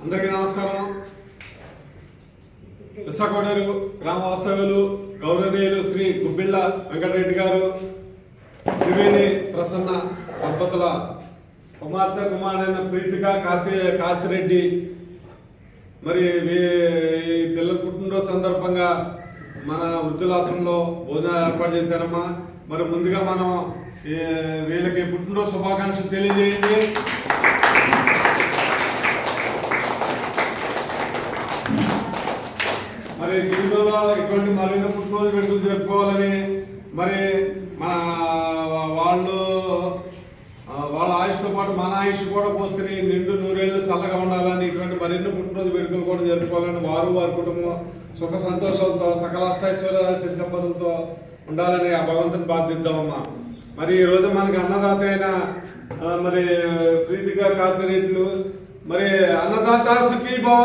అందరికీ నమస్కారం విశాఖపడేరు గ్రామ వాస్తవ్యులు గౌరవనీయులు శ్రీ గుబ్బిళ్ళ వెంకటరెడ్డి గారు త్రివేణి ప్రసన్న దంపతుల కుమార్తె కుమారుడైన ప్రీతిక కార్తి కార్తిరెడ్డి మరి వీ- ఈ పిల్లల పుట్టినరోజు సందర్భంగా మన వృద్ధులాశ్రమంలో భోజనాలు ఏర్పాటు చేశారమ్మా. మరి ముందుగా మనం వీళ్ళకి పుట్టినరోజు శుభాకాంక్షలు తెలియజేయండి. మరి జీవితంలో ఇటువంటి మరిన్న పుట్టినరోజు వేడుకలు జరుపుకోవాలని మరి మన వాళ్ళు వాళ్ళ ఆయుష్తో పాటు మన ఆయుష్ కూడా పోసుకుని నిండు నూరేళ్ళు చల్లగా ఉండాలని ఇటువంటి మరిన్ని పుట్టినరోజు వేడుకలు కూడా జరుపుకోవాలని వారు వారి కుటుంబం సుఖ సంతోషాలతో సకల అష్టైశ్వర్యాల సిరి సంపదలతో ఉండాలని ఆ భగవంతుని బాధ్యద్దామమ్మా మరి ఈరోజు మనకి అన్నదాత అయిన మరి ప్రీతిగా కార్తీరెడ్లు మరి అన్నదాత సుఖీ భవ